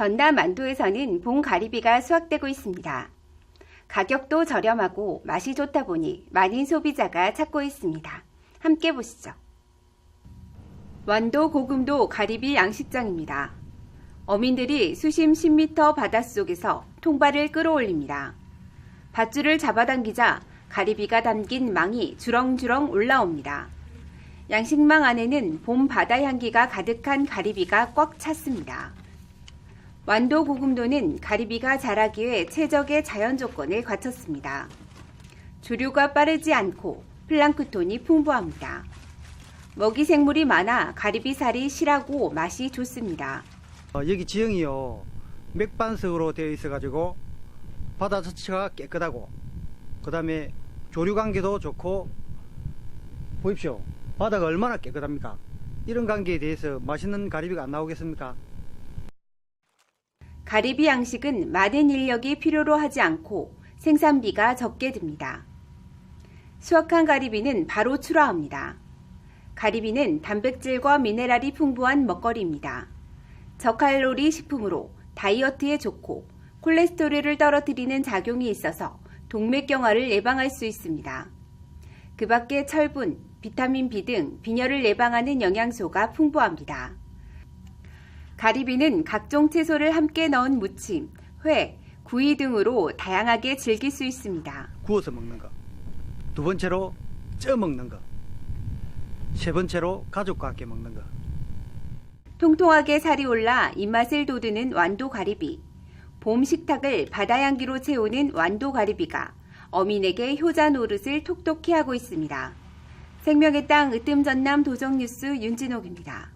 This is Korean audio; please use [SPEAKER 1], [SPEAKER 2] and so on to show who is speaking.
[SPEAKER 1] 전남 만도에서는 봄 가리비가 수확되고 있습니다. 가격도 저렴하고 맛이 좋다 보니 많은 소비자가 찾고 있습니다. 함께 보시죠. 완도 고금도 가리비 양식장입니다. 어민들이 수심 10m 바닷속에서 통발을 끌어올립니다. 밧줄을 잡아당기자 가리비가 담긴 망이 주렁주렁 올라옵니다. 양식망 안에는 봄 바다 향기가 가득한 가리비가 꽉 찼습니다. 완도 고금도는 가리비가 자라기 위해 최적의 자연 조건을 갖췄습니다. 조류가 빠르지 않고 플랑크톤이 풍부합니다. 먹이 생물이 많아 가리비 살이 실하고 맛이 좋습니다.
[SPEAKER 2] 어, 여기 지형이요 맥반석으로 되어 있어가지고 바다 자체가 깨끗하고 그 다음에 조류 관계도 좋고 보십시오 바다가 얼마나 깨끗합니까 이런 관계에 대해서 맛있는 가리비가 안 나오겠습니까
[SPEAKER 1] 가리비 양식은 많은 인력이 필요로 하지 않고 생산비가 적게 듭니다. 수확한 가리비는 바로 출하합니다. 가리비는 단백질과 미네랄이 풍부한 먹거리입니다. 저칼로리 식품으로 다이어트에 좋고 콜레스테롤을 떨어뜨리는 작용이 있어서 동맥경화를 예방할 수 있습니다. 그 밖에 철분, 비타민 B 등 빈혈을 예방하는 영양소가 풍부합니다. 가리비는 각종 채소를 함께 넣은 무침, 회, 구이 등으로 다양하게 즐길 수 있습니다.
[SPEAKER 2] 구워서 먹는 거두 번째로 쪄 먹는 거세 번째로 가족과 함께 먹는 거
[SPEAKER 1] 통통하게 살이 올라 입맛을 돋우는 완도 가리비. 봄 식탁을 바다 향기로 채우는 완도 가리비가 어민에게 효자 노릇을 톡톡히 하고 있습니다. 생명의 땅 으뜸 전남 도정뉴스 윤진옥입니다.